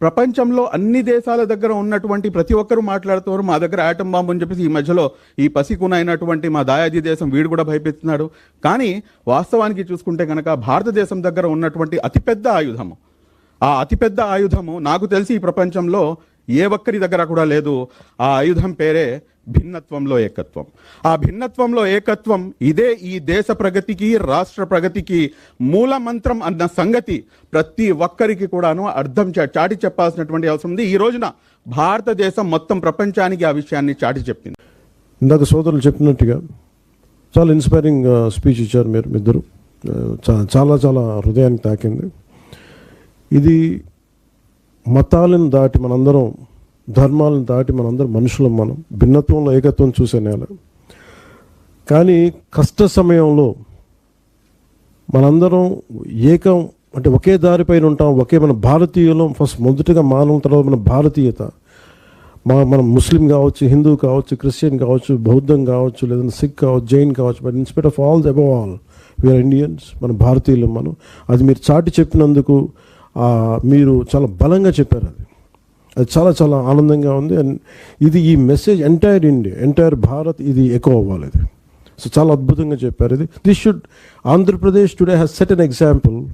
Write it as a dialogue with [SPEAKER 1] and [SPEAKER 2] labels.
[SPEAKER 1] ప్రపంచంలో అన్ని దేశాల దగ్గర ఉన్నటువంటి ప్రతి ఒక్కరు మాట్లాడుతున్నారు. మా దగ్గర ఆటం బాంబు అని చెప్పేసి ఈ మధ్యలో ఈ పసికున అయినటువంటి మా దాయాది దేశం వీడు కూడా భయపెడుతున్నాడు కానీ వాస్తవానికి చూసుకుంటే కనుక భారతదేశం దగ్గర ఉన్నటువంటి అతిపెద్ద ఆయుధము ఆ అతిపెద్ద ఆయుధము నాకు తెలిసి ఈ ప్రపంచంలో ఏ ఒక్కరి దగ్గర కూడా లేదు. ఆ ఆయుధం పేరే భిన్నత్వంలో ఏకత్వం. ఆ భిన్నత్వంలో ఏకత్వం ఇదే ఈ దేశ ప్రగతికి రాష్ట్ర ప్రగతికి మూల మంత్రం అన్న సంగతి ప్రతి ఒక్కరికి కూడాను అర్థం చా- చాటి చెప్పాల్సినటువంటి అవసరం ఉంది. ఈ రోజున భారతదేశం మొత్తం ప్రపంచానికి ఆ విషయాన్ని చాటి చెప్పింది.
[SPEAKER 2] ఇందాక సోదరులు చెప్పినట్టుగా చాలా ఇన్స్పైరింగ్ స్పీచ్ ఇచ్చారు మీరు ఇద్దరు. చాలా చాలా హృదయానికి తాకింది. ఇది మతాలను దాటి మనందరం ధర్మాలను దాటి మనందరం మనుషులం మనం భిన్నత్వంలో ఏకత్వం చూసే నేల. కానీ కష్ట సమయంలో మనందరం ఏకం అంటే ఒకే దారిపైన ఉంటాం ఒకే మన భారతీయులం ఫస్ట్ మొదటగా మానవ తర్వాత మన భారతీయత. మా మనం ముస్లిం కావచ్చు హిందూ కావచ్చు క్రిస్టియన్ కావచ్చు బౌద్ధం కావచ్చు లేదంటే సిక్ కావచ్చు జైన్ కావచ్చు but inspite of all above all we are Indians మన భారతీయులు మనం. అది మీరు చాటి చెప్పినందుకు మీరు చాలా బలంగా చెప్పారు అది. అది చాలా చాలా ఆనందంగా ఉంది. అండ్ ఇది ఈ message entire India entire Bharat ఇది ఎక్కువ అవ్వాలి ఇది సో చాలా అద్భుతంగా చెప్పారు ఇది. This should Andhra Pradesh today has set an example